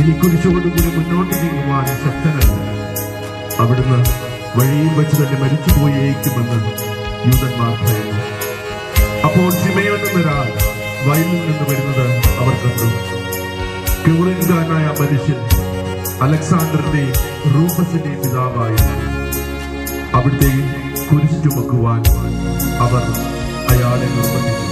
ഇനി കുരിശുകൊണ്ടുകൂടി മുന്നോട്ട് നീങ്ങുവാൻ ശക്തനല്ല. അവിടുന്ന് വഴിയിൽ വെച്ച് തന്നെ മരിച്ചു പോയേക്കുമെന്ന് യൂതന്മാർ ഭയന്നു അപ്പോൾ ശിമയോൻ എന്നൊരാൾ വയലിൽ നിന്ന് വരുന്നത് അവർ കണ്ടു. ക്യൂറിൻകാരനായ മനുഷ്യൻ അലക്സാണ്ടറിന്റെ റൂഫസിന്റെയും പിതാവായിരുന്നു. അവിടുത്തെ കുരിശ് ചുമക്കുവാൻ അവർ അയാളെ നിർബന്ധിച്ചു.